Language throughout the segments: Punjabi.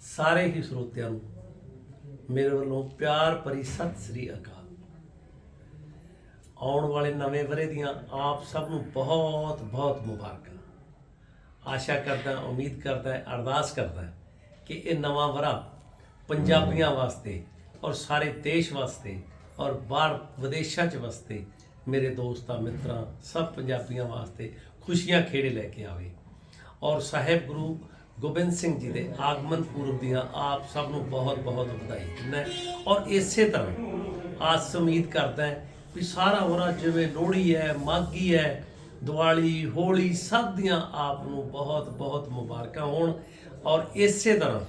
ਸਾਰੇ ਹੀ ਸਰੋਤਿਆਂ ਨੂੰ ਮੇਰੇ ਵੱਲੋਂ ਪਿਆਰ ਭਰੀ ਸਤਿ ਸ੍ਰੀ ਅਕਾਲ। ਆਉਣ ਵਾਲੇ ਨਵੇਂ ਵਰੇ ਦੀਆਂ ਆਪ ਸਭ ਨੂੰ ਬਹੁਤ ਬਹੁਤ ਮੁਬਾਰਕਾਂ। ਆਸ਼ਾ ਕਰਦਾ, ਉਮੀਦ ਕਰਦਾ, ਅਰਦਾਸ ਕਰਦਾ ਕਿ ਇਹ ਨਵਾਂ ਵਰਾ ਪੰਜਾਬੀਆਂ ਵਾਸਤੇ ਔਰ ਸਾਰੇ ਦੇਸ਼ ਵਾਸਤੇ ਔਰ ਬਾਹਰ ਵਿਦੇਸ਼ਾਂ 'ਚ ਵਾਸਤੇ ਮੇਰੇ ਦੋਸਤਾਂ, ਮਿੱਤਰਾਂ, ਸਭ ਪੰਜਾਬੀਆਂ ਵਾਸਤੇ ਖੁਸ਼ੀਆਂ ਖੇੜੇ ਲੈ ਕੇ ਆਵੇ। ਔਰ ਸਾਹਿਬ ਗੁਰੂ ਗੋਬਿੰਦ ਸਿੰਘ ਜੀ ਦੇ ਆਗਮਨ ਪੂਰਬ ਦੀਆਂ ਆਪ ਸਭ ਨੂੰ ਬਹੁਤ ਬਹੁਤ ਵਧਾਈ ਦਿੰਦਾ ਔਰ ਇਸੇ ਤਰ੍ਹਾਂ ਆਸ ਉਮੀਦ ਕਰਦਾ ਵੀ ਸਾਰਾ ਵਰਾ ਜਿਵੇਂ ਲੋਹੜੀ ਹੈ ਮਾਗੀ ਹੈ, ਦੀਵਾਲੀ, ਹੋਲੀ ਸਭ ਦੀਆਂ ਆਪ ਨੂੰ ਬਹੁਤ ਬਹੁਤ ਮੁਬਾਰਕਾਂ ਹੋਣ। ਔਰ ਇਸੇ ਤਰ੍ਹਾਂ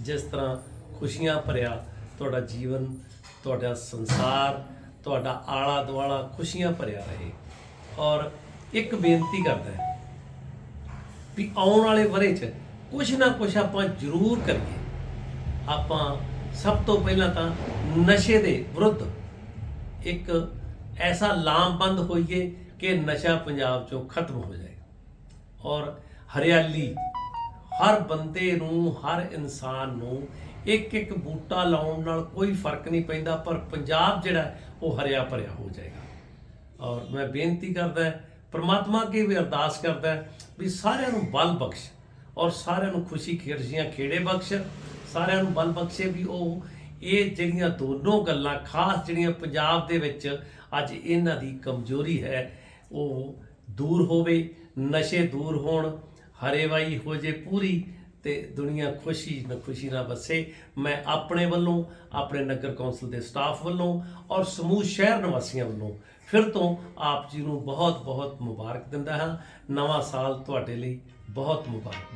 ਜਿਸ ਤਰ੍ਹਾਂ ਖੁਸ਼ੀਆਂ ਭਰਿਆ ਤੁਹਾਡਾ ਜੀਵਨ, ਤੁਹਾਡਾ ਸੰਸਾਰ, ਤੁਹਾਡਾ ਆਲਾ ਦੁਆਲਾ ਖੁਸ਼ੀਆਂ ਭਰਿਆ ਰਹੇ। ਔਰ ਇੱਕ ਬੇਨਤੀ ਕਰਦਾ ਵੀ ਆਉਣ ਵਾਲੇ ਵਰੇ 'ਚ ਕੁਝ ਨਾ ਕੁਝ ਆਪਾਂ ਜ਼ਰੂਰ ਕਰੀਏ। ਆਪਾਂ ਸਭ ਤੋਂ ਪਹਿਲਾਂ ਤਾਂ ਨਸ਼ੇ ਦੇ ਵਿਰੁੱਧ ਇੱਕ ਐਸਾ ਲਾਮਬੰਦ ਹੋਈਏ ਕਿ ਨਸ਼ਾ ਪੰਜਾਬ 'ਚੋਂ ਖਤਮ ਹੋ ਜਾਏ। ਔਰ ਹਰਿਆਲੀ, ਹਰ ਬੰਦੇ ਨੂੰ, ਹਰ ਇਨਸਾਨ ਨੂੰ ਇੱਕ ਇੱਕ ਬੂਟਾ ਲਾਉਣ ਨਾਲ ਕੋਈ ਫ਼ਰਕ ਨਹੀਂ ਪੈਂਦਾ, ਪਰ ਪੰਜਾਬ ਜਿਹੜਾ ਉਹ ਹਰਿਆ ਭਰਿਆ ਹੋ ਜਾਏਗਾ। ਔਰ ਮੈਂ ਬੇਨਤੀ ਕਰਦਾ ਪਰਮਾਤਮਾ ਅੱਗੇ ਵੀ ਅਰਦਾਸ ਕਰਦਾ ਵੀ ਸਾਰਿਆਂ ਨੂੰ ਬਲ ਬਖਸ਼। ਔਰ ਸਾਰਿਆਂ ਨੂੰ ਖੁਸ਼ੀ ਖੁਸ਼ੀਆਂ ਖੇੜੇ ਬਖਸ਼, ਸਾਰਿਆਂ ਨੂੰ ਬਲ ਬਖਸ਼ੇ ਵੀ ਉਹ ਇਹ ਜਿਹੜੀਆਂ ਦੋਨੋਂ ਗੱਲਾਂ, ਖਾਸ ਜਿਹੜੀਆਂ ਪੰਜਾਬ ਦੇ ਵਿੱਚ ਅੱਜ ਇਹਨਾਂ ਦੀ ਕਮਜ਼ੋਰੀ ਹੈ, ਉਹ ਦੂਰ ਹੋਵੇ, ਨਸ਼ੇ ਦੂਰ ਹੋਣ, ਹਰੇਵਾਈ ਹੋ ਜੇ ਪੂਰੀ ਤੇ ਦੁਨੀਆ ਖੁਸ਼ੀ ਨਾ ਖੁਸ਼ੀ ਨਾਲ ਵਸੇ। ਮੈਂ ਆਪਣੇ ਵੱਲੋਂ, ਆਪਣੇ ਨਗਰ ਕੌਂਸਲ ਦੇ ਸਟਾਫ ਵੱਲੋਂ ਔਰ ਸਮੂਹ ਸ਼ਹਿਰ ਨਿਵਾਸੀਆਂ ਵੱਲੋਂ ਫਿਰ ਤੋਂ ਆਪ ਜੀ ਨੂੰ ਬਹੁਤ ਬਹੁਤ ਮੁਬਾਰਕ ਦਿੰਦਾ ਹਾਂ। ਨਵਾਂ ਸਾਲ ਤੁਹਾਡੇ ਲਈ ਬਹੁਤ ਮੁਬਾਰਕ।